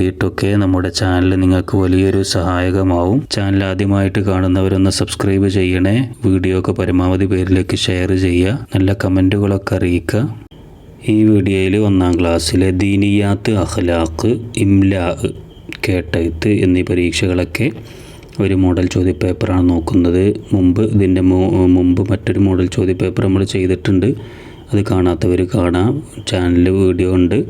വേണ്ടിയിട്ടൊക്കെ നമ്മുടെ ചാനൽ നിങ്ങൾക്ക് വലിയൊരു സഹായകമാവും. ചാനൽ ആദ്യമായിട്ട് കാണുന്നവരൊന്ന് സബ്സ്ക്രൈബ് ചെയ്യണേ. വീഡിയോ ഒക്കെ പരമാവധി പേരിലേക്ക് ഷെയർ ചെയ്യുക. നല്ല കമന്റുകളൊക്കെ അറിയിക്കുക. ഈ വീഡിയോയിൽ ഒന്നാം ക്ലാസ്സിലെ ദീനിയാത്ത് അഖ്ലാഖ് ഇംലാ കേട്ടയത്ത് എന്നീ പരീക്ഷകളൊക്കെ ഒരു മോഡൽ ചോദ്യപേപ്പറാണ് നോക്കുന്നത്. മുമ്പ് ഇതിന്റെ മുമ്പ് മറ്റൊരു മോഡൽ ചോദ്യപേപ്പർ നമ്മൾ ചെയ്തിട്ടുണ്ട്. അത് കാണാത്തവർ കാണാം. ചാനലിൽ വീഡിയോ ഉണ്ട്.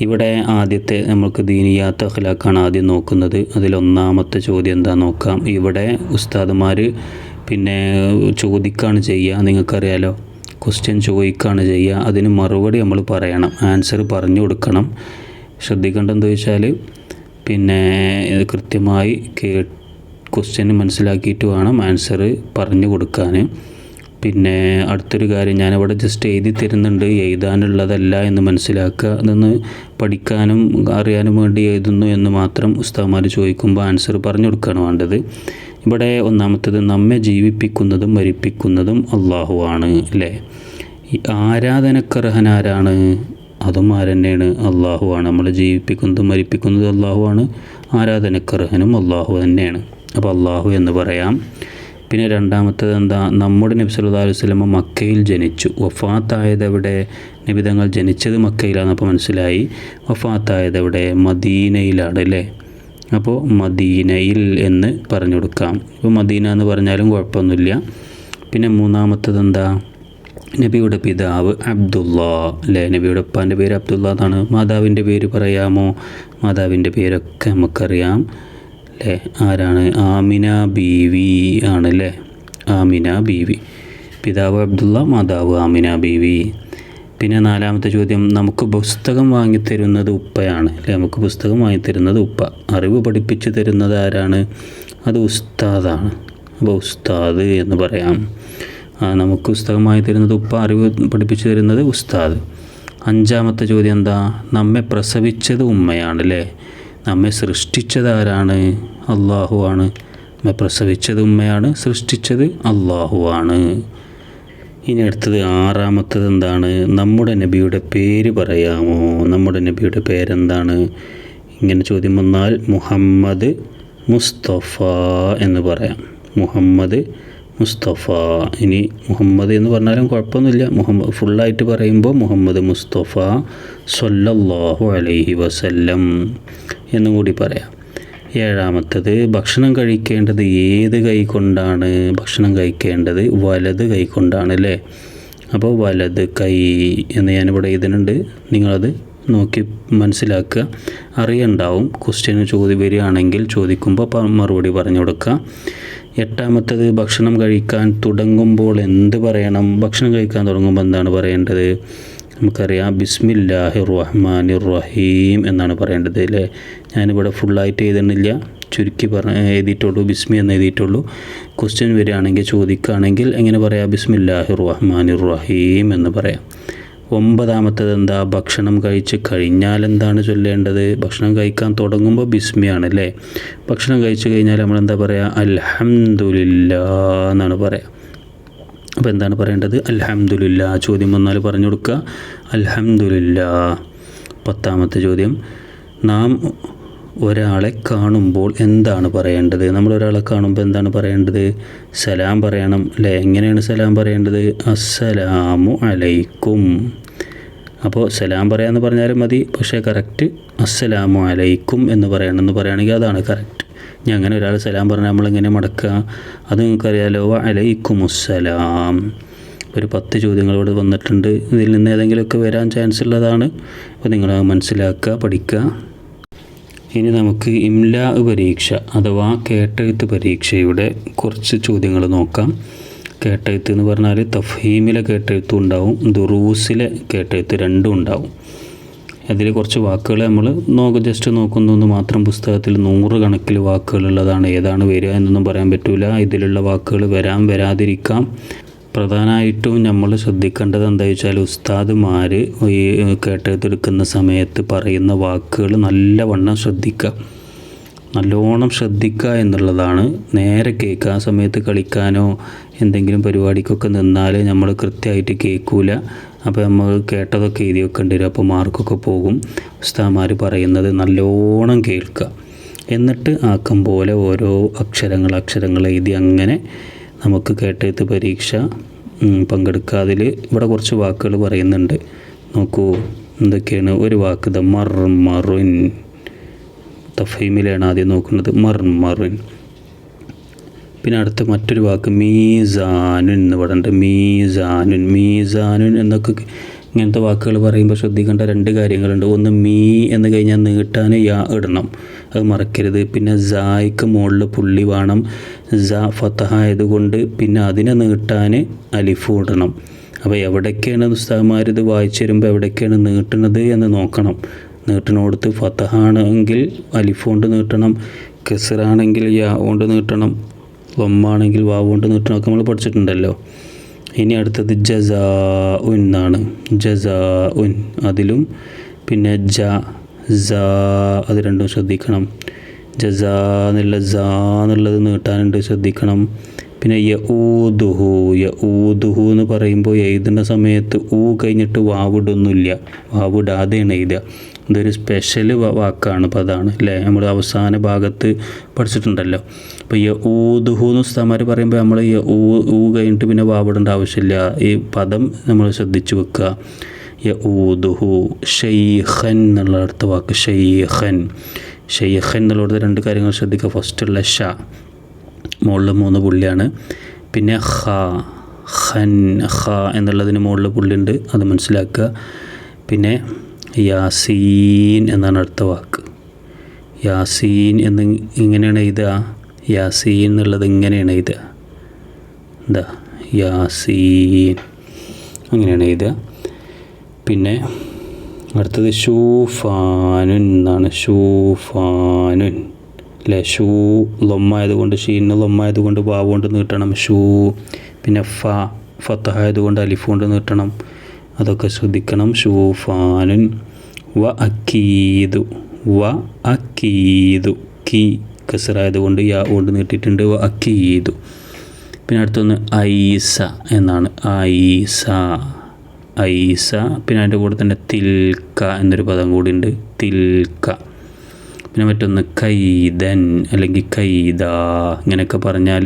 ഇവിടെ ആദ്യത്തെ നമുക്ക് ദീനിയാത്ത അഖ്ലാഖാണ് ആദ്യം നോക്കുന്നത്. അതിലൊന്നാമത്തെ ചോദ്യം എന്താ നോക്കാം. ഇവിടെ ഉസ്താദുമാർ പിന്നെ ചോദിക്കുകയാണ് ചെയ്യുക. നിങ്ങൾക്കറിയാലോ ക്വസ്റ്റ്യൻ ചോദിക്കുകയാണ് ചെയ്യുക. അതിന് മറുപടി നമ്മൾ പറയണം. ആൻസർ പറഞ്ഞു കൊടുക്കണം. ശ്രദ്ധിക്കേണ്ടത് ചോദിച്ചാൽ പിന്നെ ഇത് കൃത്യമായി കേ ക്വസ്റ്റ്യൻ മനസ്സിലാക്കിയിട്ട് വേണം ആൻസർ പറഞ്ഞു കൊടുക്കാൻ. പിന്നെ അടുത്തൊരു കാര്യം ഞാനിവിടെ ജസ്റ്റ് എഴുതി തരുന്നുണ്ട്. എഴുതാനുള്ളതല്ല എന്ന് മനസ്സിലാക്കുക അതൊന്ന് പഠിക്കാനും അറിയാനും വേണ്ടി എഴുതുന്നു എന്ന് മാത്രം ഉസ്താമാർ ചോദിക്കുമ്പോൾ ആൻസർ പറഞ്ഞു കൊടുക്കുകയാണ് വേണ്ടത്. ഇവിടെ ഒന്നാമത്തത് നമ്മെ ജീവിപ്പിക്കുന്നതും മരിപ്പിക്കുന്നതും അള്ളാഹു ആണ് അല്ലേ? ഈ ആരാധനക്കർഹനാരാണ് അതും ആരെന്നെയാണ്? അള്ളാഹുവാണ് നമ്മൾ ജീവിപ്പിക്കുന്നതും മരിപ്പിക്കുന്നതും അള്ളാഹു ആണ്. ആരാധനക്കർഹനും അള്ളാഹു തന്നെയാണ്. അപ്പോൾ അള്ളാഹു എന്ന് പറയാം. പിന്നെ രണ്ടാമത്തത് എന്താ നമ്മുടെ നബി സല്ലല്ലാഹു അലൈഹി വസല്ലം മക്കയിൽ ജനിച്ചു. വഫാത്തായത് എവിടെ നബിതങ്ങൾ ജനിച്ചത് മക്കയിലാണ് അപ്പോൾ മനസ്സിലായി. വഫാത്തായത് എവിടെ മദീനയിലാണ് അല്ലേ? അപ്പോൾ മദീനയിൽ എന്ന് പറഞ്ഞു കൊടുക്കാം. ഇപ്പോൾ മദീന എന്ന് പറഞ്ഞാലും കുഴപ്പമൊന്നുമില്ല. പിന്നെ മൂന്നാമത്തത് എന്താ? നബിയുടെ പിതാവ് അബ്ദുള്ള അല്ലേ? നബിയുടെ ഉപ്പാന്റെ പേര് അബ്ദുള്ള എന്നാണ്. മാതാവിന്റെ പേര് പറയാമോ? മാതാവിന്റെ പേരൊക്കെ നമുക്കറിയാം. അല്ലേ ആരാണ്? ആമിന ബീവി ആണല്ലേ? ആമിന ബീവി. പിതാവ് അബ്ദുള്ള മാതാവ് ആമിന ബീവി. പിന്നെ നാലാമത്തെ ചോദ്യം നമുക്ക് പുസ്തകം വാങ്ങിത്തരുന്നത് ഉപ്പയാണ് അല്ലേ? നമുക്ക് പുസ്തകം വാങ്ങിത്തരുന്നത് ഉപ്പ. അറിവ് പഠിപ്പിച്ചു തരുന്നത് ആരാണ്? അത് ഉസ്താദാണ്. അപ്പോൾ ഉസ്താദ് എന്ന് പറയാം. നമുക്ക് പുസ്തകം വാങ്ങിത്തരുന്നത് ഉപ്പ അറിവ് പഠിപ്പിച്ചു തരുന്നത് ഉസ്താദ്. അഞ്ചാമത്തെ ചോദ്യം എന്താ? നമ്മെ പ്രസവിച്ചത് ഉമ്മയാണ് അല്ലേ? നമ്മെ സൃഷ്ടിച്ചത് ആരാണ് അള്ളാഹുവാണ് നമ്മെ പ്രസവിച്ചത് ഉമ്മയാണ് സൃഷ്ടിച്ചത് അള്ളാഹുവാണ് ഇനി അടുത്തത് ആറാമത്തത് എന്താണ്? നമ്മുടെ നബിയുടെ പേര് പറയാമോ? നമ്മുടെ നബിയുടെ പേരെന്താണ്? ഇങ്ങനെ ചോദ്യം വന്നാൽ മുഹമ്മദ് മുസ്തഫ എന്ന് പറയാം. മുഹമ്മദ് മുസ്തഫ. ഇനി മുഹമ്മദ് എന്ന് പറഞ്ഞാലും കുഴപ്പമൊന്നുമില്ല. മുഹമ്മദ് ഫുള്ളായിട്ട് പറയുമ്പോൾ മുഹമ്മദ് മുസ്തഫ സൊല്ലാഹു അലൈഹി വസല്ലം എന്നും കൂടി പറയാം. ഏഴാമത്തത് ഭക്ഷണം കഴിക്കേണ്ടത് ഏത് കൈ കൊണ്ടാണ്? ഭക്ഷണം കഴിക്കേണ്ടത് വലത് കൈ കൊണ്ടാണ് അല്ലേ? അപ്പോൾ വലത് കൈ എന്ന് ഞാനിവിടെ എഴുതുന്നുണ്ട്. നിങ്ങളത് നോക്കി മനസ്സിലാക്കുക. അറിയണ്ടാവും. ക്വസ്റ്റ്യന് ചോദ്യം വരികയാണെങ്കിൽ ചോദിക്കുമ്പോൾ മറുപടി പറഞ്ഞു കൊടുക്കുക എട്ടാമത്തത് ഭക്ഷണം കഴിക്കാൻ തുടങ്ങുമ്പോൾ എന്ത് പറയണം? ഭക്ഷണം കഴിക്കാൻ തുടങ്ങുമ്പോൾ എന്താണ് പറയേണ്ടത്? നമുക്കറിയാം ബിസ്മില്ലാഹി റഹ്മാനി റഹീം എന്നാണ് പറയേണ്ടത് അല്ലേ? ഞാനിവിടെ ഫുള്ളായിട്ട് എഴുതണില്ല ചുരുക്കി പറഞ്ഞ എഴുതിയിട്ടുള്ളൂ ബിസ്മി എന്ന് എഴുതിയിട്ടുള്ളൂ. ക്വസ്റ്റ്യൻ വരികയാണെങ്കിൽ ചോദിക്കുകയാണെങ്കിൽ എങ്ങനെ പറയാം? ബിസ്മില്ലാഹി റഹ്മാനി റഹീം എന്ന് പറയാം. ഒമ്പതാമത്തത് എന്താ ഭക്ഷണം കഴിച്ച് കഴിഞ്ഞാൽ എന്താണ് ചൊല്ലേണ്ടത്? ഭക്ഷണം കഴിക്കാൻ തുടങ്ങുമ്പോൾ ബിസ്മിയാണ് അല്ലേ ഭക്ഷണം കഴിച്ച് കഴിഞ്ഞാൽ നമ്മൾ എന്താ പറയുക അൽഹംദുലില്ലാ എന്നാണ് പറയുക അപ്പോൾ എന്താണ് പറയേണ്ടത്? അൽഹംദുലില്ലാ ചോദ്യം വന്നാൽ പറഞ്ഞു കൊടുക്കുക അൽഹംദുലില്ലാ. പത്താമത്തെ ചോദ്യം. നാം ഒരാളെ കാണുമ്പോൾ എന്താണ് പറയേണ്ടത്? നമ്മൾ ഒരാളെ കാണുമ്പോൾ എന്താണ് പറയേണ്ടത്? സലാം പറയണം അല്ലേ? എങ്ങനെയാണ് സലാം പറയേണ്ടത്? അസ്സലാമു അലൈക്കും. അപ്പോൾ സലാം പറയാമെന്ന് പറഞ്ഞാലും മതി പക്ഷേ കറക്റ്റ് അസ്സലാമു അലൈക്കും എന്ന് പറയണമെന്ന് പറയുകയാണെങ്കിൽ അതാണ് കറക്റ്റ്. ഞാൻ അങ്ങനെ ഒരാൾ സലാം പറഞ്ഞാൽ നമ്മളെങ്ങനെ മടക്കുക? അത് നിങ്ങൾക്കറിയാലോ അലൈക്കും അസ്സലാം ഒരു പത്ത് ചോദ്യങ്ങളോട് വന്നിട്ടുണ്ട്. ഇതിൽ നിന്ന് ഏതെങ്കിലുമൊക്കെ വരാൻ ചാൻസ് ഉള്ളതാണ്. അപ്പോൾ നിങ്ങൾ മനസ്സിലാക്കുക പഠിക്കുക. ഇനി നമുക്ക് ഇംലാ പരീക്ഷ അഥവാ കേട്ടെഴുത്ത് പരീക്ഷയുടെ കുറച്ച് ചോദ്യങ്ങൾ നോക്കാം. കേട്ടെഴുത്ത് എന്ന് പറഞ്ഞാൽ തഫീമിലെ കേട്ടെഴുത്തും ഉണ്ടാവും ദുറൂസിലെ കേട്ടെഴുത്ത് രണ്ടും ഉണ്ടാവും. അതിൽ കുറച്ച് വാക്കുകൾ നമ്മൾ നോക്ക് ജസ്റ്റ് നോക്കുന്നതെന്ന് മാത്രം പുസ്തകത്തിൽ നൂറ് കണക്കിൽ വാക്കുകളുള്ളതാണ് ഏതാണ് വരിക എന്നൊന്നും പറയാൻ പറ്റില്ല ഇതിലുള്ള വാക്കുകൾ വരാം വരാതിരിക്കാം. പ്രധാനമായിട്ടും നമ്മൾ ശ്രദ്ധിക്കേണ്ടത് എന്താ വെച്ചാൽ ഉസ്താദുമാർ ഈ കേട്ടെടുക്കുന്ന സമയത്ത് പറയുന്ന വാക്കുകൾ നല്ലവണ്ണം ശ്രദ്ധിക്കുക നല്ലോണം ശ്രദ്ധിക്കുക എന്നുള്ളതാണ്. നേരെ കേൾക്കുക ആ സമയത്ത് കളിക്കാനോ എന്തെങ്കിലും പരിപാടിക്കൊക്കെ നിന്നാൽ നമ്മൾ കൃത്യമായിട്ട് കേൾക്കൂല. അപ്പോൾ നമ്മൾ കേട്ടതൊക്കെ എഴുതി വെക്കേണ്ടി വരും. അപ്പോൾ മാർക്കൊക്കെ പോകും. ഉസ്താമാർ പറയുന്നത് നല്ലോണം കേൾക്കുക എന്നിട്ട് ആക്കം പോലെ ഓരോ അക്ഷരങ്ങൾ അക്ഷരങ്ങൾ എഴുതി അങ്ങനെ നമുക്ക് കേട്ടെഴുത്ത് പരീക്ഷ പങ്കെടുക്കുക അതിൽ ഇവിടെ കുറച്ച് വാക്കുകൾ പറയുന്നുണ്ട്. നോക്കൂ എന്തൊക്കെയാണ് ഒരു വാക്ക് ദ മർ മറുൻ. തഫീമിലാണ് ആദ്യം നോക്കുന്നത്. മർ മറുൻ. പിന്നെ അടുത്ത മറ്റൊരു വാക്ക് മീസാനുൻ എന്ന് പറയുന്നുണ്ട് മീസാനുൻ. മീസാനുൻ എന്നൊക്കെ ഇങ്ങനത്തെ വാക്കുകൾ പറയുമ്പോൾ ശ്രദ്ധിക്കേണ്ട രണ്ട് കാര്യങ്ങളുണ്ട്. ഒന്ന് മീ എന്ന് കഴിഞ്ഞാൽ നീട്ടാൻ യാ ഇടണം. അത് മറക്കരുത്. പിന്നെ സായ്ക്ക് മുകളിൽ പുള്ളി വേണം. സ ഫത്തഹ ആയതുകൊണ്ട് പിന്നെ അതിനെ നീട്ടാൻ അലിഫ് ഇടണം. അപ്പോൾ എവിടേക്കാണ് ഉസ്താദ്മാർ ഇത് വായിച്ചു തരുമ്പോൾ എവിടേക്കാണ് നീട്ടണത് എന്ന് നോക്കണം. നീട്ടിനോടത്ത് ഫത്തഹാണെങ്കിൽ അലിഫ് കൊണ്ട് നീട്ടണം. കെസറാണെങ്കിൽ യാ കൊണ്ട് നീട്ടണം. വമ്മാണെങ്കിൽ വാവ് കൊണ്ട് നീട്ടണം. ഒക്കെ നമ്മൾ പഠിച്ചിട്ടുണ്ടല്ലോ. ഇനി അടുത്തത് ജസാഉൻ എന്നാണ്. ജസ ഉൻ അതിലും. പിന്നെ ജ ജ അത് രണ്ടും ശ്രദ്ധിക്കണം. ജസ എന്നുള്ള ജ എന്നുള്ളത് നീട്ടാനുണ്ട് ശ്രദ്ധിക്കണം. പിന്നെ യ ഊദുഹു യ ഊദുഹു എന്ന് പറയുമ്പോൾ എഴുതുന്ന സമയത്ത് ഊ കഴിഞ്ഞിട്ട് വാവിടൊന്നുമില്ല വാവിടാതെയാണ് എഴുതുക. ഇതൊരു സ്പെഷ്യൽ വാക്കാണ് പദമാണ് അല്ലേ നമ്മൾ അവസാന ഭാഗത്ത് പഠിച്ചിട്ടുണ്ടല്ലോ. അപ്പോൾ ഈ ഊദുഹു എന്ന് ഉസ്താമാർ പറയുമ്പോൾ നമ്മൾ ഈ ഊ ഊ കഴിഞ്ഞിട്ട് പിന്നെ വാവിടേണ്ട ആവശ്യമില്ല. ഈ പദം നമ്മൾ ശ്രദ്ധിച്ചു വെക്കുക. യ ഊദുഹു ഷെയ്ഖൻ എന്നുള്ള അടുത്ത വാക്ക്. ഷെയ്ഖൻ. ഷെയ്ഖൻ എന്നുള്ളത് രണ്ട് കാര്യങ്ങൾ ശ്രദ്ധിക്കുക. ഫസ്റ്റുള്ള ഷ മുകളിൽ മൂന്ന് പുള്ളിയാണ്. പിന്നെ ഹ ഹൻ ഹ എന്നുള്ളതിന് മുകളിൽ പുള്ളിയുണ്ട്. അത് മനസ്സിലാക്കുക. പിന്നെ യാസീൻ എന്നാണ് അടുത്ത വാക്ക്. യാസീൻ എന്ന് ഇങ്ങനെയാണ് എഴുതുക. യാസീൻ എന്നുള്ളത് ഇങ്ങനെയാണ് എഴുതുക. എന്താ? യാസീൻ. അങ്ങനെയാണ് എഴുതുക. പിന്നെ അടുത്തത് ഷൂഫാനുൻ എന്നാണ്. ഷൂഫാനുൻ. അല്ലേ? ഷൂ ലൊമ്മായതുകൊണ്ട് ഷീന് ലൊമ്മായതുകൊണ്ട് വാവ് കൊണ്ട് നീട്ടണം ഷൂ. പിന്നെ ഫ ഫത്തഹായതുകൊണ്ട് അലിഫ് കൊണ്ട് നീട്ടണം അതൊക്കെ ശ്രദ്ധിക്കണം. ഷൂഫാനുൻ വ അക്കീതു വ അക്കീതു കീ കസറായതുകൊണ്ട് യാ കൊണ്ട് നീട്ടിയിട്ടുണ്ട്. വ അക്കീതു പിന്നെ അടുത്തൊന്ന് ഐസ എന്നാണ്. ഐസ. ഐസ. പിന്നെ അതിന്റെ കൂടെ തന്നെ തിൽക്ക എന്നൊരു പദം കൂടി ഉണ്ട് തിൽക്ക. പിന്നെ മറ്റൊന്ന് കൈതൻ അല്ലെങ്കിൽ കൈദ. ഇങ്ങനെയൊക്കെ പറഞ്ഞാൽ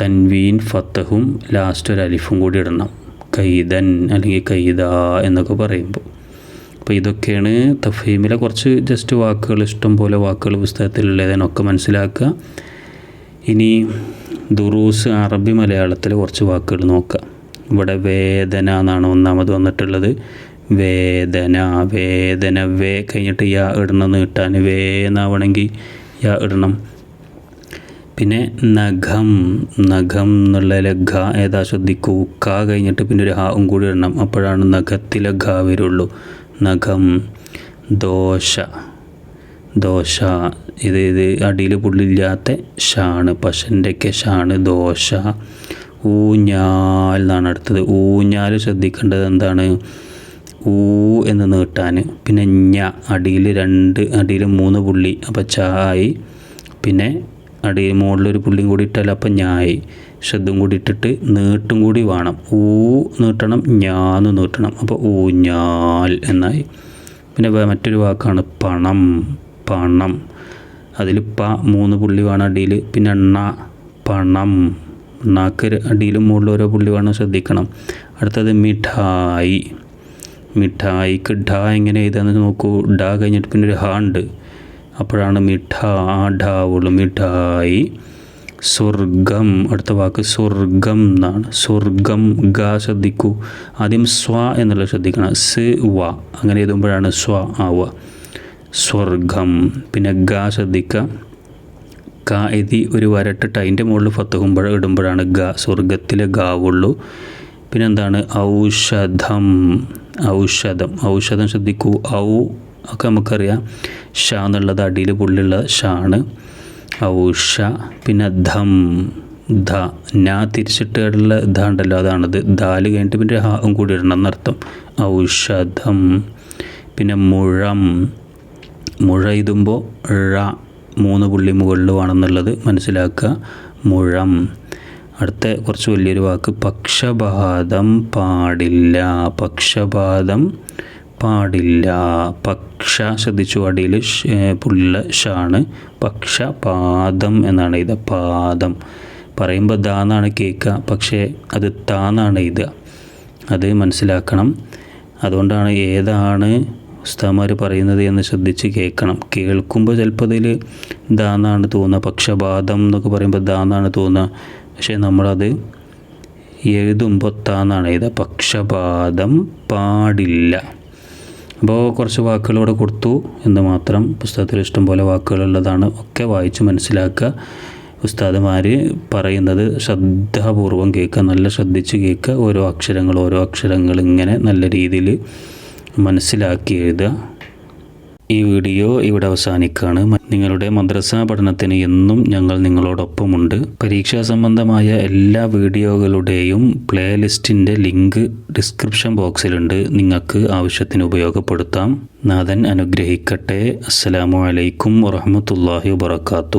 തൻവീൻ ഫത്തഹും ലാസ്റ്റ് ഒരു അലിഫും കൂടി ഇടണം. കൈദൻ അല്ലെങ്കിൽ കൈത എന്നൊക്കെ പറയുമ്പോൾ. അപ്പോൾ ഇതൊക്കെയാണ് തഫീമിലെ കുറച്ച് ജസ്റ്റ് വാക്കുകൾ ഇഷ്ടം പോലെ വാക്കുകൾ പുസ്തകത്തിലുള്ളതിനൊക്കെ മനസ്സിലാക്കുക. ഇനി ദുറൂസ് അറബി മലയാളത്തിലെ കുറച്ച് വാക്കുകൾ നോക്കുക ഇവിടെ വേദന എന്നാണ് ഒന്നാമത് വന്നിട്ടുള്ളത്. വേദന വേദന വേ കഴിഞ്ഞിട്ട് യാ ഇടണം നീട്ടാൻ വേ എന്നാവണമെങ്കിൽ യാ ഇടണം. പിന്നെ നഖം നഖം എന്നുള്ള ഘ ഏതാ ശ്രദ്ധിക്കൂ. ക കഴിഞ്ഞിട്ട് പിന്നെ ഒരു ഹാവും കൂടി ഇടണം. അപ്പോഴാണ് നഖത്തിലെ ഘ വരുള്ളൂ. നഖം ദോശ. ദോശ. ഇത് ഇത് അടിയിൽ പുള്ളില്ലാത്ത ഷാണ് പശന്റെയൊക്കെ ഷാണ് ദോശ. ഊഞ്ഞാൽ എന്നാണ് അടുത്തത്. ഊഞ്ഞാൽ ശ്രദ്ധിക്കേണ്ടത് എന്താണ്? ഊ എന്ന് നീട്ടാൻ. പിന്നെ ഞ അടിയിൽ രണ്ട് അടിയിൽ മൂന്ന് പുള്ളി. അപ്പോൾ ചായി പിന്നെ അടിയിൽ മുകളിലൊരു പുള്ളിയും കൂടി ഇട്ടാൽ അപ്പം ഞായി. ശ്രദ്ധം കൂടി ഇട്ടിട്ട് നീട്ടും കൂടി വേണം. ഊ നീട്ടണം ഞാന്ന് നീട്ടണം. അപ്പോൾ ഊഞ്ഞാൽ എന്നായി. പിന്നെ മറ്റൊരു വാക്കാണ് പണം. പണം. അതിൽ പ മൂന്ന് പുള്ളി വേണം അടിയിൽ പിന്നെ എണ്ണ പണം. എണ്ണാക്ക് അടിയിലും മുകളിൽ ഓരോ പുള്ളി വേണം ശ്രദ്ധിക്കണം. അടുത്തത് മിഠായി. മിഠായിക്ക് ഡ എങ്ങനെ എഴുതാന്ന് നോക്കൂ. ഡ കഴിഞ്ഞിട്ട് പിന്നെ ഒരു ഹ ഉണ്ട്. അപ്പോഴാണ് മിഠ ഡ മിഠായി. സ്വർഗം അടുത്ത വാക്ക് സ്വർഗം എന്നാണ്. സ്വർഗം ഗ ശ്രദ്ധിക്കൂ. ആദ്യം സ്വ എന്നുള്ളത് ശ്രദ്ധിക്കണം. സ് വ. അങ്ങനെ എഴുതുമ്പോഴാണ് സ്വ ആവുക. സ്വർഗം. പിന്നെ ഗ ശ്രദ്ധിക്കുക. ക എതി ഒരു വരട്ടിട്ട് അതിന്റെ മുകളിൽ ഫത്തുകുമ്പോൾ ഇടുമ്പോഴാണ് ഗ സ്വർഗത്തിലെ ഗാവുള്ളൂ പിന്നെന്താണ്? ഔഷധം. ഔഷധം. ഔഷധം ശ്രദ്ധിക്കൂ. ഔ ഒക്കെ നമുക്കറിയാം. ഷ എന്നുള്ളത് അടിയിൽ പുള്ളിയുള്ള ഷ ആണ്. ഔഷ പിന്നെ ധം ധ. ഞാ തിരിച്ചിട്ടുള്ള ധ ഉണ്ടല്ലോ അതാണത്. ധാൽ കഴിഞ്ഞിട്ട് പിന്നെ ഹാവും കൂടി ഇടണം എന്നർത്ഥം. ഔഷധം. പിന്നെ മുഴം. മുഴ എഴുതുമ്പോൾ ഴ മൂന്ന് പുള്ളി മുകളിൽ വേണമെന്നുള്ളത് മനസ്സിലാക്കുക. മുഴം. അടുത്ത കുറച്ച് വലിയൊരു വാക്ക്. പക്ഷപാതം പാടില്ല. പക്ഷപാതം പാടില്ല. പക്ഷ ശ്രദ്ധിച്ചു അടിയിൽ പുള്ള ഷാണ് പക്ഷ പാദം എന്നാണ് ഇത് പാദം. പറയുമ്പോൾ ദാന്നാണ് കേൾക്കുക. പക്ഷേ അത് താന്നാണ് എഴുതുക. അത് മനസ്സിലാക്കണം. അതുകൊണ്ടാണ് ഏതാണ് ഉസ്താമാർ പറയുന്നത് എന്ന് ശ്രദ്ധിച്ച് കേൾക്കണം. കേൾക്കുമ്പോൾ ചിലപ്പോൾ അതിൽ ദാന്നാണ് തോന്നുക. പക്ഷപാതം എന്നൊക്കെ പറയുമ്പോൾ ദാന്നാണ് തോന്നുക. പക്ഷേ നമ്മളത് എഴുതുമ്പോൾ താന്നാണ് എഴുതുക. പക്ഷപാതം പാടില്ല. അപ്പോൾ കുറച്ച് വാക്കുകളോടെ കൊടുത്തു എന്ന് മാത്രം പുസ്തകത്തിൽ ഇഷ്ടംപോലെ വാക്കുകളുള്ളതാണ് ഒക്കെ വായിച്ച് മനസ്സിലാക്കുക. ഉസ്താദുമാർ പറയുന്നത് ശ്രദ്ധാപൂർവം കേൾക്കുക നല്ല ശ്രദ്ധിച്ച് കേൾക്കുക ഓരോ അക്ഷരങ്ങൾ ഓരോ അക്ഷരങ്ങൾ ഇങ്ങനെ നല്ല രീതിയിൽ മനസ്സിലാക്കി എഴുതുക. ഈ വീഡിയോ ഇവിടെ അവസാനിക്കുകയാണ്. നിങ്ങളുടെ മദ്രസ പഠനത്തിന് എന്നും ഞങ്ങൾ നിങ്ങളോടൊപ്പമുണ്ട്. പരീക്ഷാ സംബന്ധമായ എല്ലാ വീഡിയോകളുടെയും പ്ലേലിസ്റ്റിന്റെ ലിങ്ക് ഡിസ്ക്രിപ്ഷൻ ബോക്സിലുണ്ട്. നിങ്ങൾക്ക് ആവശ്യത്തിന് ഉപയോഗപ്പെടുത്താം. നാഥൻ അനുഗ്രഹിക്കട്ടെ. അസ്സലാമു അലൈക്കും വറഹമത്തല്ലാഹി വാത്തു